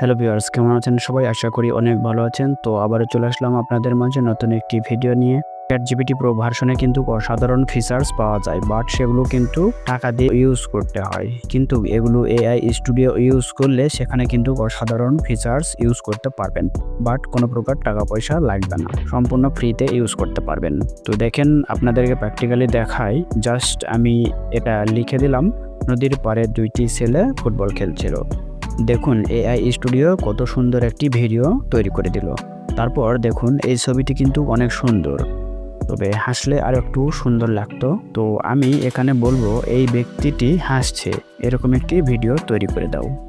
Hello viewers, কেমন আছেন সবাই? আশা করি অনেক ভালো আছেন। তো আবারও চলে আসলাম আপনাদের মাঝে নতুন একটি ভিডিও নিয়ে। চ্যাট জিপিটি প্রো ভার্সনে কিন্তু অসাধারণ ফিচার্স পাওয়া যায় বাট সেগুলো কিন্তু টাকা দিয়ে ইউজ করতে হয়। কিন্তু এগুলো এআই স্টুডিও ইউজ করলে সেখানে কিন্তু অসাধারণ ফিচার্স ইউজ করতে পারবেন বাট কোনো প্রকার টাকা পয়সা লাগবে না। সম্পূর্ণ ফ্রিতে ইউজ করতে পারবেন। তো দেখেন, আপনাদেরকে প্র্যাকটিক্যালি দেখাই। জাস্ট আমি এটা লিখে দিলাম। নদীর পাড়ে দুইটি ছেলে ফুটবল খেলছিল। দেখুন এআই স্টুডিও কত সুন্দর একটি ভিডিও তৈরি করে দিল। তারপর দেখুন, এই ছবিটি কিন্তু অনেক সুন্দর। তবে হাসলে আর একটু সুন্দর লাগতো। তো আমি এখানে বলব, এই ব্যক্তিটি হাসছে। এরকম একটি ভিডিও তৈরি করে দাও।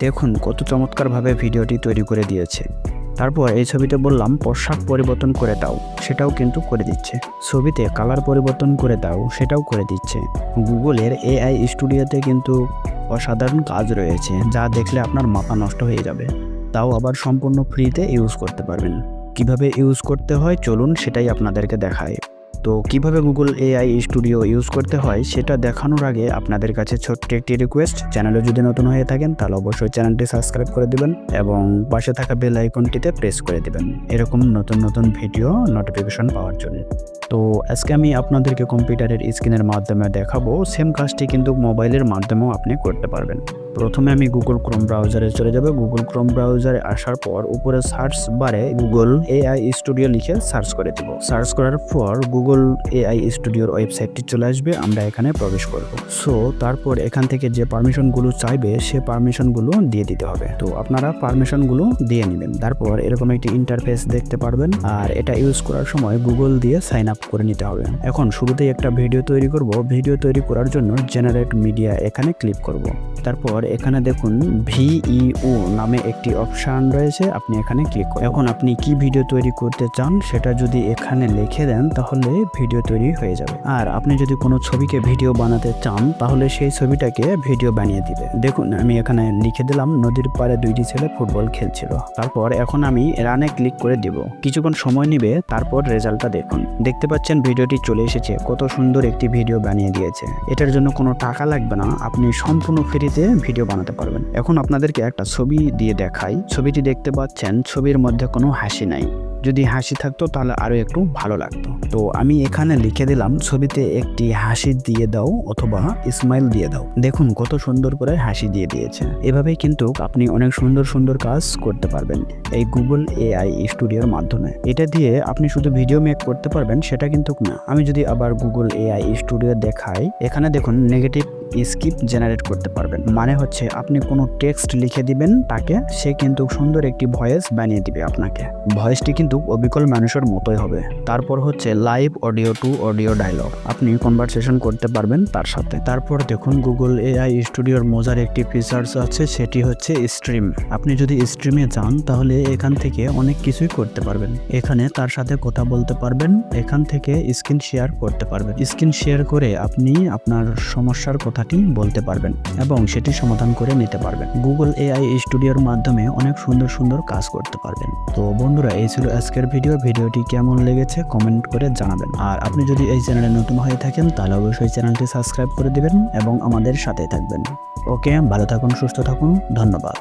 দেখুন, কত চমৎকারভাবে ভিডিওটি তৈরি করে দিয়েছে। তারপর এই ছবিতে বললাম, পোশাক পরিবর্তন করে দাও। সেটাও কিন্তু করে দিচ্ছে। ছবিতে কালার পরিবর্তন করে দাও, সেটাও করে দিচ্ছে। গুগলের এআই স্টুডিওতে কিন্তু অসাধারণ কাজ রয়েছে, যা দেখলে আপনার মাথা নষ্ট হয়ে যাবে। তাও আবার সম্পূর্ণ ফ্রিতে ইউজ করতে পারবেন। কীভাবে ইউজ করতে হয়, চলুন সেটাই আপনাদেরকে দেখায়। তো কীভাবে গুগল এআই স্টুডিও ইউজ করতে হয় সেটা দেখানোর আগে আপনাদের কাছে ছোট্ট একটি রিকোয়েস্ট চ্যানেলে যদি নতুন হয়ে থাকেন, তাহলে অবশ্যই চ্যানেলটি সাবস্ক্রাইব করে দিবেন এবং পাশে থাকা বেল আইকনটিতে প্রেস করে দিবেন। এরকম নতুন নতুন ভিডিও নোটিফিকেশন পাওয়ার জন্য। তো আজকে আমি আপনাদেরকে কম্পিউটারের স্ক্রিনের মাধ্যমে দেখাবো। সেম কাজটি কিন্তু মোবাইলের মাধ্যমেও আপনি করতে পারবেন। প্রথমে আমি গুগল ক্রোম ব্রাউজারে চলে যাব। গুগল ক্রোম ব্রাউজারে আসার পর উপরে সার্চ বারে গুগল এআই স্টুডিও লিখে সার্চ করে দিব। সার্চ করার পর গুগল এআই স্টুডিওর ওয়েবসাইটটি চলে আসবে। আমরা এখানে প্রবেশ করব। সো তারপর এখান থেকে যে পারমিশনগুলো চাইবে, সে পারমিশনগুলো দিয়ে দিতে হবে। তো আপনারা পারমিশনগুলো দিয়ে নেবেন। তারপর এরকম একটি ইন্টারফেস দেখতে পারবেন। আর এটা ইউজ করার সময় গুগল দিয়ে সাইন আপ করে নিতে হবে। এখন শুরুতেই একটা ভিডিও তৈরি করব। ভিডিও তৈরি করার জন্য জেনারেট মিডিয়া এখানে ক্লিক করব। তারপর এখানে দেখুন ভিইউ নামে একটি অপশান রয়েছে, আপনি এখানে ক্লিক করুন। এখন আপনি কি ভিডিও তৈরি করতে চান সেটা যদি এখানে লিখে দেন তাহলে ভিডিও তৈরি হয়ে যাবে। আর আপনি যদি কোনো ছবিকে ভিডিও বানাতে চান তাহলে সেই ছবিটাকে ভিডিও বানিয়ে দিবে। দেখুন, আমি এখানে লিখে দিলাম, নদীর পাড়ে দুইটি ছেলে ফুটবল খেলছিল। তারপর এখন আমি রানে ক্লিক করে দিব। কিছুক্ষণ সময় নিবে, তারপর রেজাল্টটা দেখুন। দেখতে পাচ্ছেন ভিডিওটি চলে এসেছে, কত সুন্দর একটি ভিডিও বানিয়ে দিয়েছে। এটার জন্য কোনো টাকা লাগবে না, আপনি সম্পূর্ণ ফ্রিতে ভিডিও বানাতে পারবেন। এখন আপনাদেরকে একটা ছবি দিয়ে দেখাই। ছবিটি দেখতে পাচ্ছেন, ছবির মধ্যে কোনো হাসি নাই। যদি হাসি থাকতো তাহলে আরও একটু ভালো লাগতো। তো আমি এখানে লিখে দিলাম, ছবিতে একটি হাসি দিয়ে দাও অথবা স্মাইল দিয়ে দাও। দেখুন কত সুন্দর করে হাসি দিয়ে দিয়েছে। এভাবেই কিন্তু আপনি অনেক সুন্দর সুন্দর কাজ করতে পারবেন এই গুগল এআই স্টুডিওর মাধ্যমে। এটা দিয়ে আপনি শুধু ভিডিও মেক করতে পারবেন, সেটা কিন্তু না। আমি যদি আবার গুগল এআই স্টুডিও দেখাই, এখানে দেখুন নেগেটিভ স্কিপ জেনারেট করতে পারবেন। মানে হচ্ছে আপনি কোনো টেক্সট লিখে দিবেন তাকে, সে কিন্তু সুন্দর একটি ভয়েস বানিয়ে দিবে আপনাকে। ভয়েসটি কিন্তু অবিকল মানুষের মতোই হবে। তারপর হচ্ছে live audio to audio dialogue আপনি কনভারসেশন করতে পারবেন তার সাথে। তারপর দেখুন গুগল এআই স্টুডিওর মজার একটি ফিচার্স আছে, সেটি হচ্ছে স্ট্রিম আপনি যদি স্ট্রিমে যান, তাহলে এখান থেকে অনেক কিছুই করতে পারবেন। এখানে তার সাথে কথা বলতে পারবেন, এখান থেকে স্ক্রিন শেয়ার করতে পারবেন। স্ক্রিন শেয়ার করে আপনি আপনার সমস্যার কথাটি বলতে পারবেন এবং সেটি সমাধান করে নিতে পারবেন। গুগল এআই স্টুডিওর মাধ্যমে অনেক সুন্দর সুন্দর কাজ করতে পারবেন। তো বন্ধুরা, এই ছিল আজকের ভিডিও। ভিডিওটি কেমন লেগেছে কমেন্ট করে জানাবেন। আর আপনি যদি এই চ্যানেলে নতুন হয়ে থাকেন, তাহলে অবশ্যই চ্যানেলটি সাবস্ক্রাইব করে দেবেন এবং আমাদের সাথে থাকবেন। ওকে, ভালো থাকুন, সুস্থ থাকুন, ধন্যবাদ।